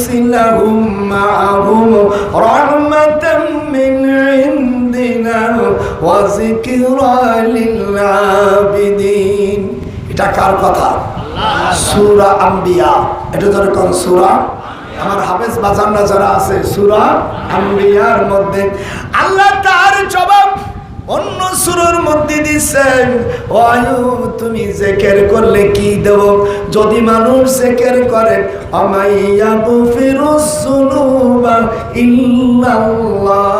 لنرسلهم معهم رحمة من عندنا وذكرى للعابدين এটা কার কথা সুরা আম্বিয়া এটা ধরে কোন সুরা আমার হাফেজ বাজানরা যারা আছে সুরা আম্বিয়ার মধ্যে আল্লাহ তার জবাব অন্য সুরের মধ্যে তুমি জেকের করলে কি দেব? যদি মানুষ জেকের করে আমাইয়া ইল্লাল্লাহ।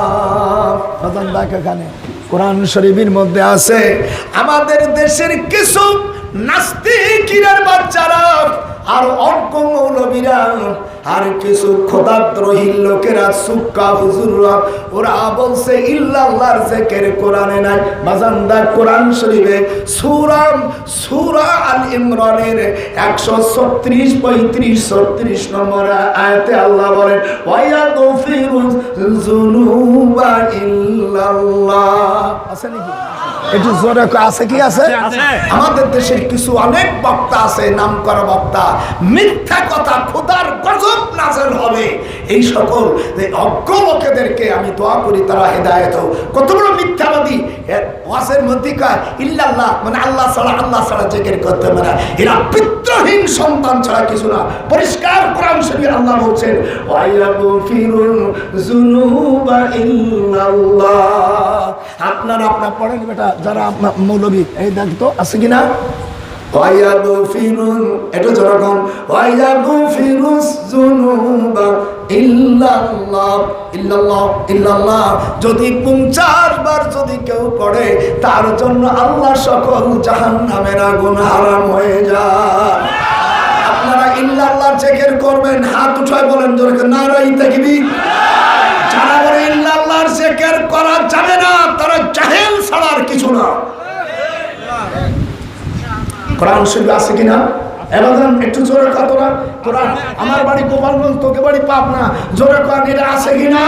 কোরআন শরীফের মধ্যে আছে, আমাদের দেশের কিছু নাস্তিকিরের বাচ্চারা আর অজ্ঞ আর কিছু খোদাদ্রোহী লোকেরা, সুক্কা হুজুররা, ওরা বলছে, ইল্লাল্লাহর জেকের কোরআনে নাই। বাজান্দা কোরআন শরীফে সূরা সূরা আল ইমরানের 136 35 36 নম্বর আয়াতে আল্লাহ বলেন ওয়া গফিরু যুনুবা ইল্লাল্লাহ। আছে নাকি? একটু জোরে আছে কি আছে? আমাদের দেশের কিছু অনেক বক্তা আছে নাম করা বক্তা। মিথ্যা কথা খোদার গজব নাজেল হবে। এই সকল যে অজ্ঞ লোকেদেরকে আমি দোয়া করি তারা হেদায়ত কত বড় মিথ্যাবাদী। ওয়াসের মধ্যে কয় ইল্লাল্লাহ মানে আল্লাহ ছাড়া আল্লাহ ছাড়া জেকের করতে পারে এরা পিত্রহীন সন্তান ছাড়া কিছু না। পরিষ্কার কোরআন শরীফে আল্লাহ বলছেন ওয়াইয়াগফিরুল যুনুবা ইল্লাল্লাহ। আপনারা আপনার পড়েন, বেটা, যারা মৌলবী, এই দেখতো আছে কিনা? এটা যদি পঞ্চাশ বার যদি কেউ পড়ে, তার জন্য আল্লাহ সকল জাহান্নামের আগুন হারাম হয়ে যায়। আপনারা ইল্লাল্লাহ চেকের করবেন, হাত উঠায় বলেন জোরে নারাই তাকবীর যারা বলে ইল্লাল্লাহর জিকির করা যাবে না তারা জাহেল ছাড়া আর কিছু না কোরআন শরীফ আছে কিনা? জোরে আমার বাড়ি গোপালগঞ্জ, তোকে বাড়ি পাবনা। জোরে কর এটা আছে কিনা?